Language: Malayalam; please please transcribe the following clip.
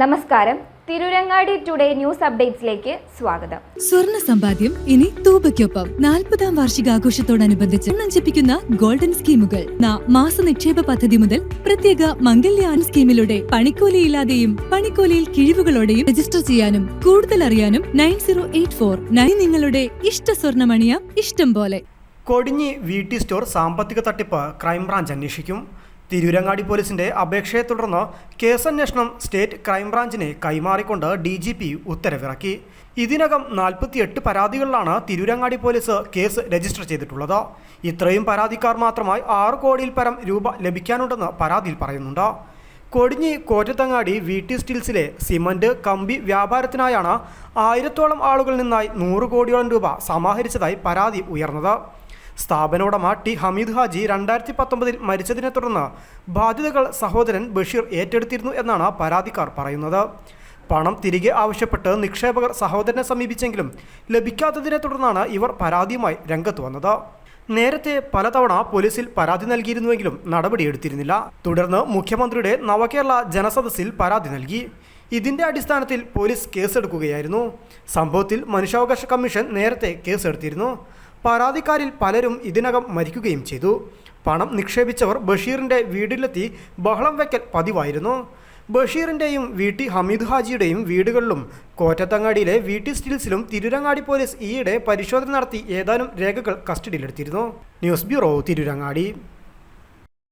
നമസ്കാരം. തിരുരങ്ങാടി ടുഡേ ന്യൂസ് അപ്ഡേറ്റ്സിലേക്ക് സ്വാഗതം. സ്വർണ സമ്പാദ്യം ഇനി തൂബയ്ക്കൊപ്പം. നാൽപ്പതാം വാർഷികാഘോഷത്തോടനുബന്ധിച്ച് നഞ്ചിപ്പിക്കുന്ന ഗോൾഡൻ സ്കീമുകൾ. ന മാസ നിക്ഷേപ പദ്ധതി മുതൽ പ്രത്യേക മംഗല്യാൻ സ്കീമിലൂടെ പണിക്കൂലിയില്ലാതെയും പണിക്കൂലിയിൽ കിഴിവുകളോടെയും രജിസ്റ്റർ ചെയ്യാനും കൂടുതൽ അറിയാനും nine zero eight four nine നിങ്ങളുടെ ഇഷ്ട സ്വർണമണിയ ഇഷ്ടം പോലെ. കൊടിഞ്ഞി വി ടി സ്റ്റോർ സാമ്പത്തിക തട്ടിപ്പ് ക്രൈംബ്രാഞ്ച് അന്വേഷിക്കും. തിരൂരങ്ങാടി പോലീസിന്റെ അപേക്ഷയെ തുടർന്ന് കേസന്വേഷണം സ്റ്റേറ്റ് ക്രൈംബ്രാഞ്ചിനെ കൈമാറിക്കൊണ്ട് ഡി ജി പി ഉത്തരവിറക്കി. ഇതിനകം നാൽപ്പത്തിയെട്ട് പരാതികളിലാണ് തിരൂരങ്ങാടി പോലീസ് കേസ് രജിസ്റ്റർ ചെയ്തിട്ടുള്ളത്. ഇത്രയും പരാതിക്കാർ മാത്രമായി ആറ് കോടിയിൽ പരം രൂപ ലഭിക്കാനുണ്ടെന്ന് പരാതിയിൽ പറയുന്നുണ്ട്. കൊടിഞ്ഞി കോറ്റത്തങ്ങാടി വി ടി സ്റ്റീൽസിലെ സിമന്റ് കമ്പി വ്യാപാരത്തിനായാണ് ആയിരത്തോളം ആളുകളിൽ നിന്നായി നൂറ് കോടിയോളം രൂപ സമാഹരിച്ചതായി പരാതി ഉയർന്നത്. സ്ഥാപന ഉടമ ടി ഹമീദ് ഹാജി രണ്ടായിരത്തി പത്തൊമ്പതിൽ മരിച്ചതിനെ തുടർന്ന് ബാധ്യതകൾ സഹോദരൻ ബഷീർ ഏറ്റെടുത്തിരുന്നു എന്നാണ് പരാതിക്കാർ പറയുന്നത്. പണം തിരികെ ആവശ്യപ്പെട്ട് നിക്ഷേപകർ സഹോദരനെ സമീപിച്ചെങ്കിലും ലഭിക്കാത്തതിനെ തുടർന്നാണ് ഇവർ പരാതിയുമായി രംഗത്ത് വന്നത്. നേരത്തെ പലതവണ പോലീസിൽ പരാതി നൽകിയിരുന്നുവെങ്കിലും നടപടിയെടുത്തിരുന്നില്ല. തുടർന്ന് മുഖ്യമന്ത്രിയുടെ നവകേരള ജനസദസ്സിൽ പരാതി നൽകി. ഇതിന്റെ അടിസ്ഥാനത്തിൽ പോലീസ് കേസെടുക്കുകയായിരുന്നു. സംഭവത്തിൽ മനുഷ്യാവകാശ കമ്മീഷൻ നേരത്തെ കേസെടുത്തിരുന്നു. പരാതിക്കാരിൽ പലരും ഇതിനകം മരിക്കുകയും ചെയ്തു. പണം നിക്ഷേപിച്ചവർ ബഷീറിന്റെ വീട്ടിലെത്തി ബഹളം വയ്ക്കൽ പതിവായിരുന്നു. ബഷീറിന്റെയും വി ടി ഹമീദ് ഹാജിയുടെയും വീടുകളിലും കോറ്റത്തങ്ങാടിയിലെ വി ടി സ്റ്റീൽസിലും തിരുരങ്ങാടി പോലീസ് ഈയിടെ പരിശോധന നടത്തി ഏതാനും രേഖകൾ കസ്റ്റഡിയിലെടുത്തിരുന്നു. News bureau Tirurangadi.